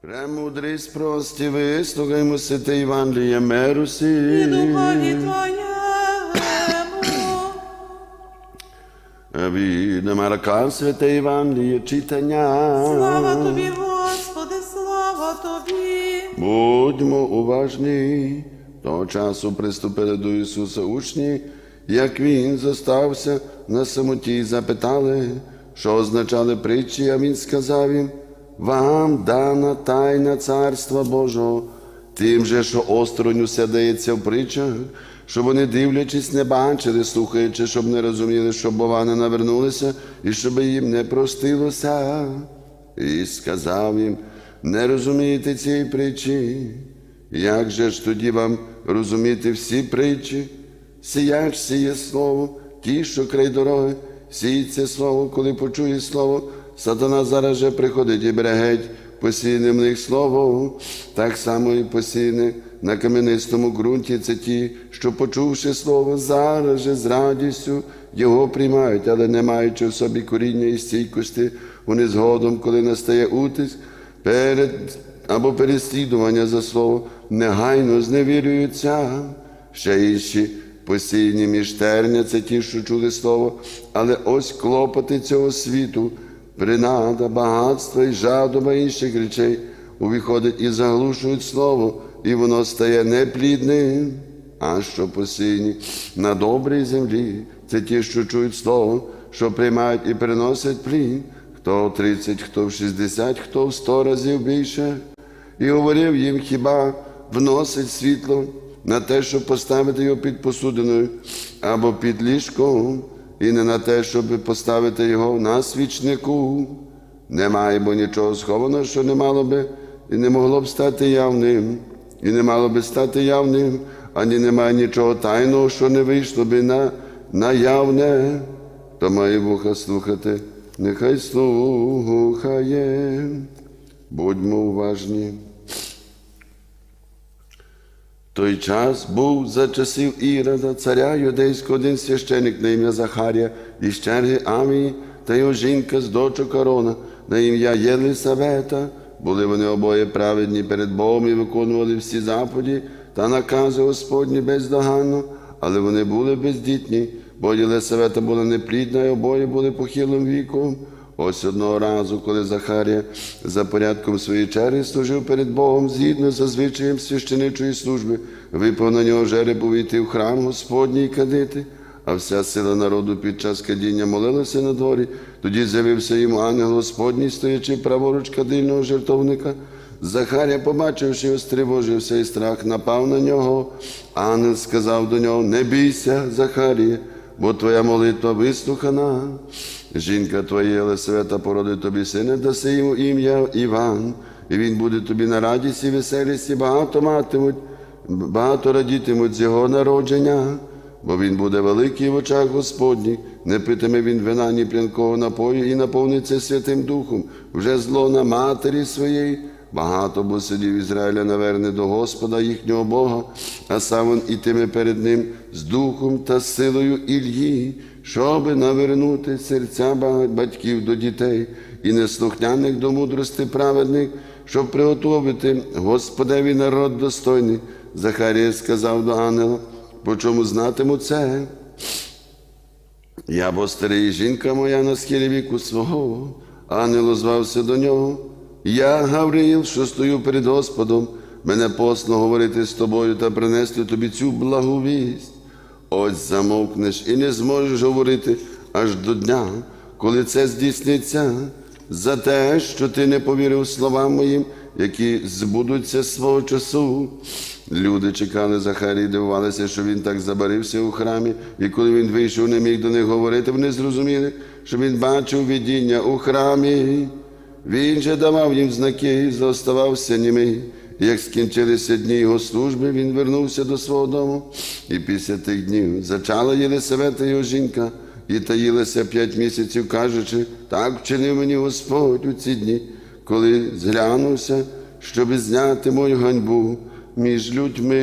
Премудрий спрості вислухаймо святе Євангеліє миру і сі. духові Твоєму. Від Марка святе Євангеліє читання. Слава Тобі, Господи, слава Тобі. Будьмо уважні. Того часу приступили до Ісуса учні, як Він зостався на самоті, запитали, що означали притчі, а Він сказав їм, вам дана тайна царства Божого, тим же, що осторонь усе дається в притчах, що вони, дивлячись, не бачили, слухаючи, щоб не розуміли, щоб бова не навернулися, і щоб їм не простилося. І сказав їм, не розумієте цієї притчі, як же ж тоді вам розуміти всі притчі? Сіяч сіє слово, ті, що край дороги, сіють це слово, коли почує слово, сатана зараз же приходить і бере геть посіяне в них слово, так само і посіяне на кам'янистому ґрунті це ті, що, почувши слово, зараз же з радістю його приймають, але не маючи в собі коріння і стійкості, вони згодом, коли настає утиск, перед або переслідування за слово, негайно зневірюються. Ще інші посійні між терня, це ті, що чули слово, але ось клопоти цього світу, принада, багатства і жадоба інших речей увіходять і заглушують слово, і воно стає неплідним. А що посійні на добрій землі, це ті, що чують слово, що приймають і приносять плід, хто в 30, хто в 60, хто в 100 разів більше. І говорив їм, хіба вносить світло на те, щоб поставити його під посудиною або під ліжком, і не на те, щоб поставити його на свічнику. Немає бо нічого схованого, що не мало би і не могло б стати явним, і не мало би стати явним, ані немає нічого тайного, що не вийшло би на, на явне. Хто має вуха слухати, нехай слухає. Будьмо уважні. Той час був за часів Ірода, царя юдейського, один священик на ім'я Захарія із черги Амії та його жінка з дочок Арона на ім'я Єлисавета. Були вони обоє праведні перед Богом і виконували всі заповіді та накази Господні бездоганно, але вони були бездітні, бо Єлисавета була неплідна, і обоє були похилим віком. Ось одного разу, коли Захарія за порядком своєї черги служив перед Богом згідно за звичаєм священичої служби, випав на нього жереб увійти в храм Господній кадити, а вся сила народу під час кадіння молилася на дворі. Тоді з'явився йому ангел Господній, стоячи праворуч кадильного жертовника. Захарія, побачивши стривожився і страх напав на нього. Ангел сказав до нього: Не бійся, Захарія, бо твоя молитва вислухана. Жінка твоя Єлисавета породить тобі сина, даси йому ім'я Іван, і він буде тобі на радість і веселість, і багато матимуть, багато радітимуть з його народження, бо він буде великий в очах Господніх, не питиме він вина, ні п'янкого напою, і наповниться Святим Духом, вже зло на матері своєї. Багато бо сидів Ізраїля наверне до Господа їхнього Бога, а сам він ітиме перед ним з духом та силою Ільї, щоби навернути серця батьків до дітей і неслухняних до мудрости праведних, щоб приготувати Господеві народ достойний. Захарія сказав до ангела, по чому знатиму це? Я бо старий жінка моя на схилі віку свого, ангел озвався до нього. Я, Гавриїл, що стою перед Господом, мене посно говорити з тобою та принести тобі цю благовість. Ось замовкнеш і не зможеш говорити аж до дня, коли це здійсниться, за те, що ти не повірив словам моїм, які збудуться свого часу. Люди чекали Захарії, дивувалися, що він так забарився у храмі, і коли він вийшов, не міг до них говорити, вони зрозуміли, що він бачив видіння у храмі. Він же давав їм знаки і зоставався німий. Як скінчилися дні його служби, він вернувся до свого дому, і після тих днів зачала Єлисавета його жінка, і таїлася п'ять місяців, кажучи, так вчинив мені Господь у ці дні, коли зглянувся, щоби зняти мою ганьбу між людьми.